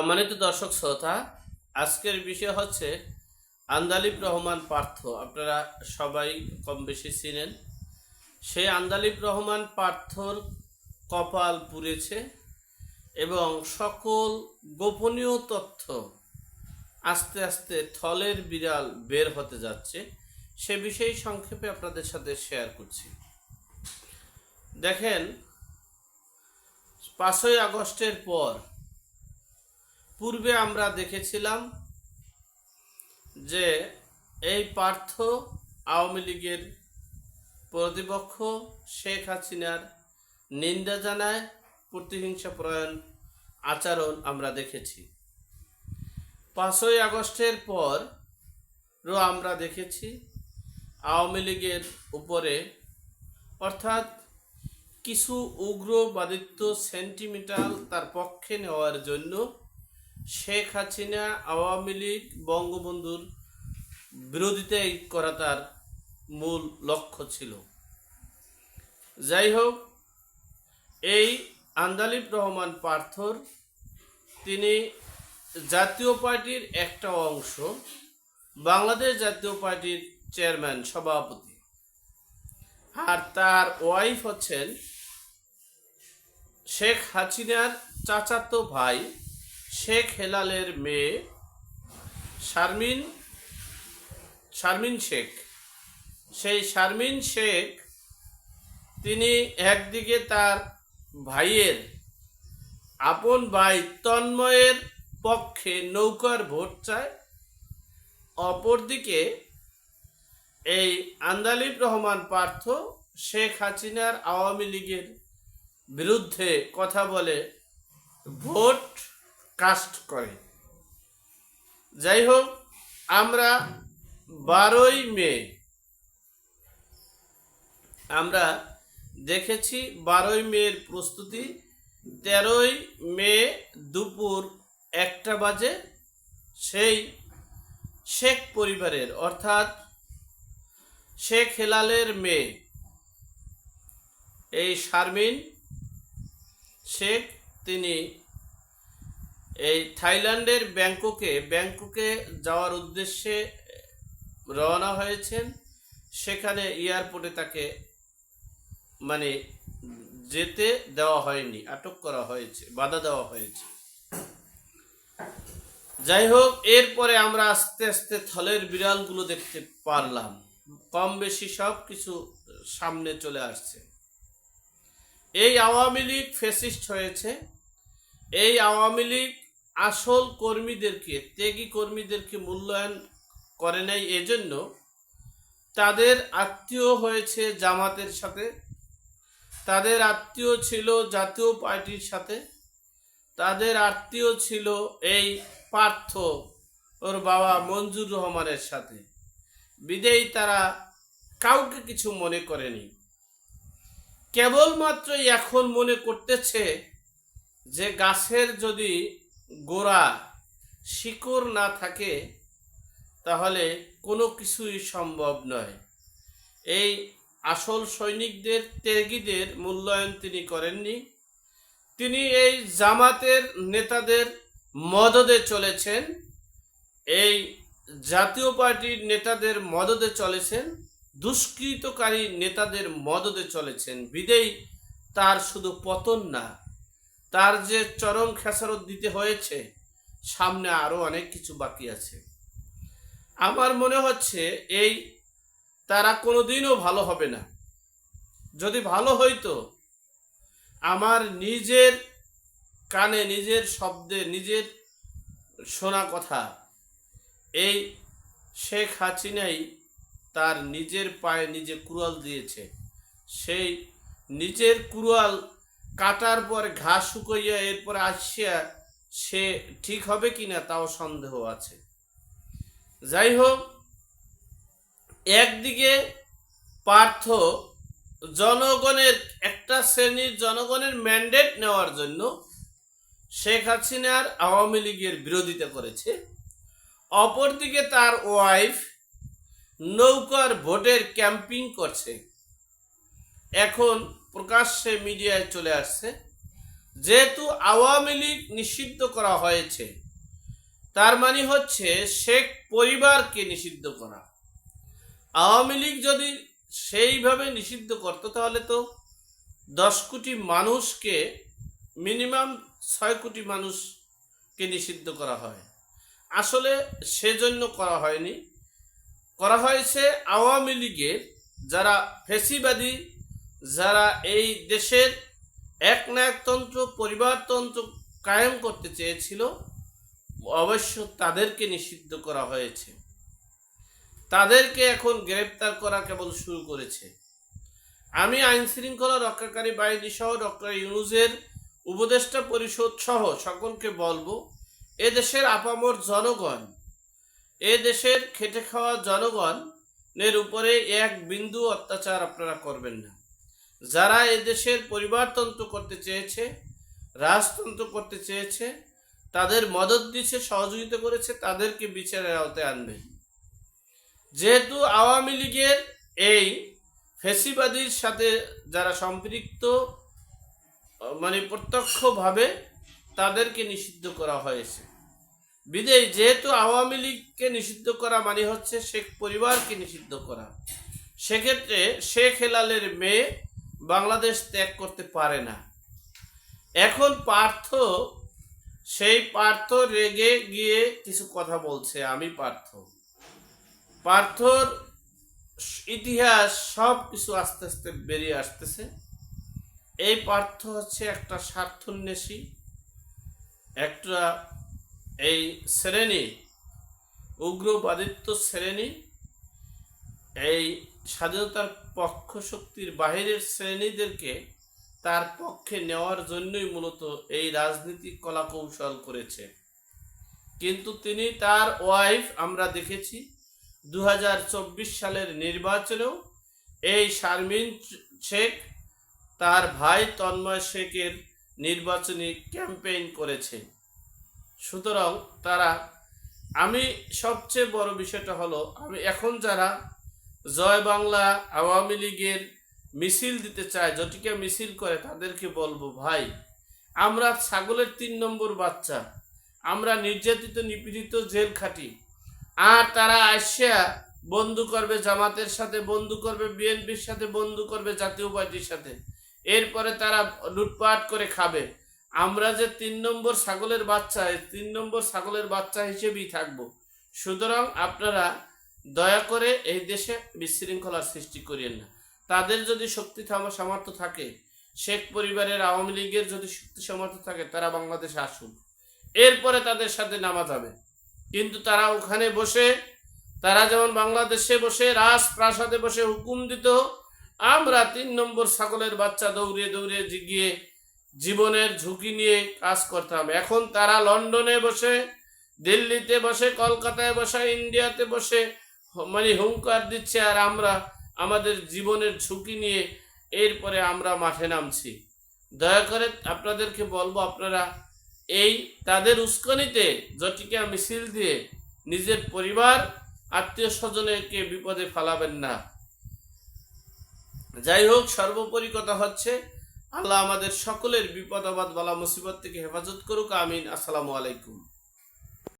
সম্মানিত দর্শক শ্রোতা, আজকের বিষয় হচ্ছে আন্দালিব রহমান পার্থ। আপনারা সবাই কম বেশি চিনেন। সেই আন্দালিব রহমান পার্থর কপাল পুড়েছে এবং সকল গোপনীয় তথ্য আস্তে আস্তে থলের বিড়াল বের হতে যাচ্ছে। সে বিষয়ে সংক্ষেপে আপনাদের সাথে শেয়ার করছি। দেখেন, পাঁচই আগস্টের পর পূর্বে আমরা দেখেছিলাম যে এই পার্থ আওয়ামী লীগের প্রতিপক্ষ শেখ হাসিনার নিন্দা জানায়, প্রতিহিংসা প্রয়ণ আচরণ আমরা দেখেছি। পাঁচই আগস্টের পর আমরা দেখেছি আওয়ামী লীগের উপরে, অর্থাৎ কিছু উগ্রবাদিত্ব সেন্টিমেন্টাল তার পক্ষে নেওয়ার জন্য শেখ হাসিনা আওয়ামী লীগ বঙ্গবন্ধুর বিরোধিতাই করা তার মূল লক্ষ্য ছিল। যাই হোক, এই আন্দালিব রহমান পার্থর, তিনি জাতীয় পার্টির একটা অংশ, বাংলাদেশ জাতীয় পার্টির চেয়ারম্যান, সভাপতি। আর তার ওয়াইফ হচ্ছেন শেখ হাসিনার চাচাতো ভাই শেখ হেলালের মেয়ে শারমিন শারমিন শেখ। সেই শারমিন শেখ তিনি একদিকে তার ভাইয়ের আপন ভাই তন্ময়ের পক্ষে নৌকার ভোট চায়, অপরদিকে এই আন্দালিব রহমান পার্থ শেখ হাসিনার আওয়ামী লীগের বিরুদ্ধে কথা বলে, ভোট কাস্ট করে যাই হোক আমরা বারোই মে, আমরা দেখেছি বারোই মের প্রস্তুতি। তেরোই মে দুপুর একটা বাজে, সেই শেখ পরিবারের, অর্থাৎ শেখ হেলালের মেয়ে, এই শারমিন শেখ, তিনি এই থাইল্যান্ডের ব্যাংককে ব্যাংককে যাওয়ার উদ্দেশ্যে রওনা হয়েছেন। সেখানে এয়ারপোর্টে তাকে মানে যেতে দেওয়া হয়নি, আটক করা হয়েছে, বাধা দেওয়া হয়েছে। যাই হোক, এরপরে আমরা আস্তে আস্তে থলের বিড়ালগুলো দেখতে পারলাম। কম বেশি সব কিছু সামনে চলে আসছে। এই আওয়ামী লীগ ফেসিস্ট হয়েছে। এই আওয়ামী লীগ আসল কর্মীদেরকে, ত্যাগী কর্মীদেরকে মূল্যায়ন করে নাই এজন্য তাদের আত্মীয় হয়েছে জামাতের সাথে, তাদের আত্মীয় ছিল জাতীয় পার্টির সাথে, তাদের আত্মীয় ছিল এই পার্থ ওর বাবা মঞ্জুর রহমানের সাথে। বিদেয়ী তারা কাউকে কিছু মনে করেনি। কেবলমাত্র এখন মনে করতেছে যে গাছের যদি গোড়া শিকড় না থাকে, তাহলে কোনো কিছুই সম্ভব নয়। এই আসল সৈনিকদের ত্যাগীদের মূল্যায়ন তিনি করেননি। তিনি এই জামাতের নেতাদের মদদে চলেছেন। এই জাতীয় পার্টির নেতাদের মদদে চলেছেন। দুষ্কৃতকারী নেতাদের মদদে চলেছেন। বিদেই তার শুধু পতন না তার যে চরম খেসারত দিতে হয়েছে, সামনে আরও অনেক কিছু বাকি আছে। আমার মনে হচ্ছে এই তারা কোনোদিনও ভালো হবে না। যদি ভালো হইতো, আমার নিজের কানে, নিজের শব্দে, নিজের শোনা কথা, এই শেখ হাসিনাই তার নিজের পায়ে নিজে কুড়াল দিয়েছে। সেই নিজের কুড়াল কাটার পর ঘাস শুকাইয়া এরপর আসিয়া সে ঠিক হবে কিনা তাও সন্দেহ আছে। যাই হোক একদিকে পার্থ জনগণের, একটা শ্রেণির জনগণের ম্যান্ডেট নেওয়ার জন্য শেখ হাসিনার আওয়ামী লীগের বিরোধিতা করেছে। অপরদিকে তার ওয়াইফ নৌকার ভোটের ক্যাম্পিং করছে। এখন প্রকাশ্যে মিডিয়ায় চলে আসছে। যেহেতু আওয়ামী লীগ নিষিদ্ধ করা হয়েছে, তার মানে হচ্ছে শেখ পরিবারকে নিষিদ্ধ করা। আওয়ামী লীগ যদি সেইভাবে নিষিদ্ধ করতো, তাহলে তো দশ কোটি মানুষকে, মিনিমাম ছয় কোটি মানুষকে নিষিদ্ধ করা হয়। আসলে সেজন্য করা হয়নি। করা হয়েছে আওয়ামী লীগের যারা ফেসিবাদী যারা এই দেশের একনায়কতন্ত্র পরিবারতন্ত্র কায়েম করতে চেয়েছিল, অবশ্য তাদেরকে নিষিদ্ধ করা হয়েছে। তাদেরকে এখন গ্রেপ্তার করা কেবল শুরু করেছে। আমি আইন শৃঙ্খলা রক্ষাকারী বাহিনী সহ ডক্টর ইউনুজের উপদেষ্টা পরিষদ সহ সকলকে বলব, এ দেশের আপামর জনগণ, এ দেশের খেটে খাওয়া জনগণের উপরে এক বিন্দু অত্যাচার আপনারা করবেন না। যারা এদেশের পরিবারতন্ত্র করতে চেয়েছে, রাজতন্ত্র করতে চেয়েছে, তাদের মদত দিচ্ছে সহযোগিতা করেছে, তাদেরকে বিচারের আওতায় আনবেন যেহেতু আওয়ামী লীগের এই ফেসিবাদীর সাথে যারা সম্পৃক্ত মানে প্রত্যক্ষভাবে তাদেরকে নিষিদ্ধ করা হয়েছে। বিদেয় যেহেতু আওয়ামী লীগকে নিষিদ্ধ করা মানে হচ্ছে শেখ পরিবারকে নিষিদ্ধ করা। সেক্ষেত্রে শেখ হেলালের মেয়ে বাংলাদেশ ত্যাগ করতে পারে না। এখন পার্থ, সেই পার্থ রেগে গিয়ে কিছু কথা বলছে, আমি পার্থ। পার্থর ইতিহাস সব কিছু আস্তে আস্তে বেরিয়ে আসতেছে। এই পার্থ হচ্ছে একটা স্বার্থন্বেষী, একটা এই শ্রেণি, উগ্রবাদিত্ব শ্রেণি এই স্বাধীনতার পক্ষ শক্তির বাহিরের শ্রেণীদেরকে তার পক্ষে নেওয়ার জন্যই মূলত এই রাজনীতিক কলা কৌশল করেছে। কিন্তু তিনি তার ওয়াইফ আমরা দেখেছি দু হাজার চব্বিশ সালের নির্বাচনেও এই শারমিন শেখ, তার ভাই তন্ময় শেখের নির্বাচনী ক্যাম্পেইন করেছে। সুতরাং তারা, আমি সবচেয়ে বড় বিষয়টা হলো, আমি এখন যারা জয় বাংলা আওয়ামী লীগের মিছিল দিতে চায়, জটিকা মিছিল করে, তাদেরকে বলব, ভাই, আমরা ছাগলের তিন নম্বর বাচ্চা। আমরা নির্যাতিত, নিপীড়িত, জেল খাটি। আর তারা আসিয়া বন্ধু করবে জামাতের সাথে, বন্ধু করবে বিএনপির সাথে, বন্ধু করবে জাতীয় পার্টির সাথে। এরপরে তারা লুটপাট করে খাবে। আমরা যে তিন নম্বর ছাগলের বাচ্চা তিন নম্বর ছাগলের বাচ্চা হিসেবেই থাকব। সুতরাং আপনারা দয়া করে এই দেশে বিশৃঙ্খলার সৃষ্টি করিয়েন না। তাদের যদি শক্তি সামর্থ্য থাকে, শেখ পরিবারের আওয়ামী লীগের যদি শক্তি সামর্থ্য থাকে, তারা বাংলাদেশে আসুন এরপরে তাদের সাথে নামা যাবে কিন্তু তারা ওখানে বসে, তারা যেমন বাংলাদেশে বসে, রাজপ্রাসাদে বসে হুকুম দিত, আমরা তিন নম্বর ছাগলের বাচ্চা দৌড়িয়ে দৌড়িয়ে গিয়ে জীবনের ঝুঁকি নিয়ে কাজ করতাম। এখন তারা লন্ডনে বসে, দিল্লিতে বসে, কলকাতায় বসে, ইন্ডিয়াতে বসে মানে হুঙ্কার দিচ্ছে আর আমরা আমাদের জীবনের ঝুঁকি নিয়ে এরপরে আমরা মাঠে নামছি। দয়া করে আপনাদেরকে বলব আপনারা, এই তাদের উস্কানিতে জটিকা মিছিল দিয়ে নিজের পরিবার, আত্মীয় স্বজনকে বিপদে ফেলাবেন না। যাই হোক, সর্বোপরি কথা হচ্ছে, আল্লাহ আমাদের সকলের বিপদ আবাদ বালা মুসিবত থেকে হেফাজত করুক, আমিন। আসসালামু আলাইকুম।